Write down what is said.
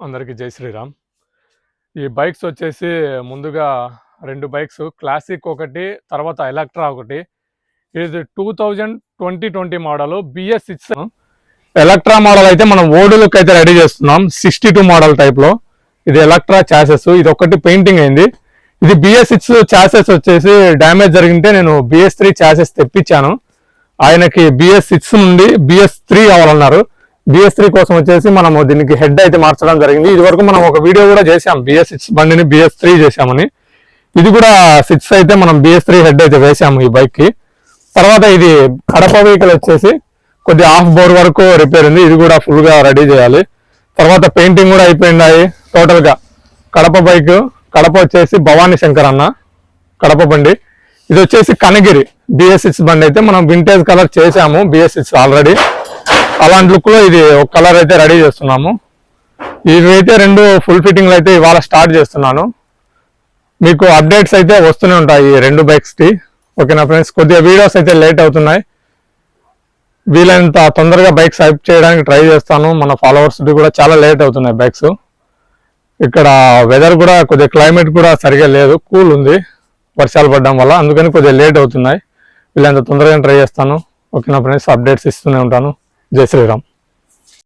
అందరికీ జై శ్రీరామ్. ఈ బైక్స్ వచ్చేసి ముందుగా రెండు బైక్స్ క్లాసిక్ ఒకటి తర్వాత ఎలక్ట్రా ఒకటి. ఇది two thousand twenty twenty model B S six. Electra model అయితే మనం ఓడులకు అయితే రెడీ చేస్తున్నాం సిక్స్టీ టూ మోడల్ టైప్లో. ఇది ఎలక్ట్రా చాసెస్ ఇది ఒకటి పెయింటింగ్ అయింది. ఇది బిఎస్ సిక్స్ చాసెస్ వచ్చేసి డ్యామేజ్ జరిగితే నేను బిఎస్ త్రీ చాసెస్ తెప్పించాను. ఆయనకి బిఎస్ సిక్స్ నుండి బిఎస్ త్రీ అవ్వాలన్నారు. బిఎస్ త్రీ కోసం వచ్చేసి మనము దీనికి హెడ్ అయితే మార్చడం జరిగింది. ఇది వరకు మనం ఒక వీడియో కూడా చేసాం బిఎస్ సిక్స్ బండిని బిఎస్ త్రీ చేసామని ఇది కూడా సిక్స్ అయితే మనం బిఎస్ త్రీ హెడ్ అయితే వేసాము ఈ బైక్కి. తర్వాత ఇది కడప వెహికల్ వచ్చేసి కొద్ది హాఫ్ బోర్ వరకు రిపేర్ ఉంది. ఇది కూడా ఫుల్గా రెడీ చేయాలి. తర్వాత పెయింటింగ్ కూడా అయిపోయింది టోటల్గా కడప బైక్ కడప వచ్చేసి భవానీ శంకర్ అన్న కడప బండి. ఇది వచ్చేసి కనగిరి. బిఎస్ సిక్స్ బండి అయితే మనం వింటేజ్ కలర్ చేసాము బిఎస్ సిక్స్ ఆల్రెడీ అలాంటి లుక్లో ఇది ఒక కలర్ అయితే రెడీ చేస్తున్నాము. ఇవైతే రెండు ఫుల్ ఫిట్టింగ్లు అయితే ఇవాళ స్టార్ట్ చేస్తున్నాను. మీకు అప్డేట్స్ అయితే వస్తూనే ఉంటాయి ఈ రెండు బైక్స్కి ఓకేనా ఫ్రెండ్స్ కొద్దిగా వీడియోస్ అయితే లేట్ అవుతున్నాయి. వీలైనంత తొందరగా బైక్స్ హైప్ చేయడానికి ట్రై చేస్తాను. మన ఫాలోవర్స్ కూడా చాలా లేట్ అవుతున్నాయి బైక్స్ ఇక్కడ వెదర్ కూడా కొద్దిగా క్లైమేట్ కూడా సరిగా లేదు. కూల్ ఉంది. వర్షాలు పడడం వల్ల అందుకని కొద్దిగా లేట్ అవుతున్నాయి. వీళ్ళంత తొందరగా ట్రై చేస్తాను. ఓకేనా ఫ్రెండ్స్ అప్డేట్స్ ఇస్తూనే ఉంటాను. జై శ్రీరామ్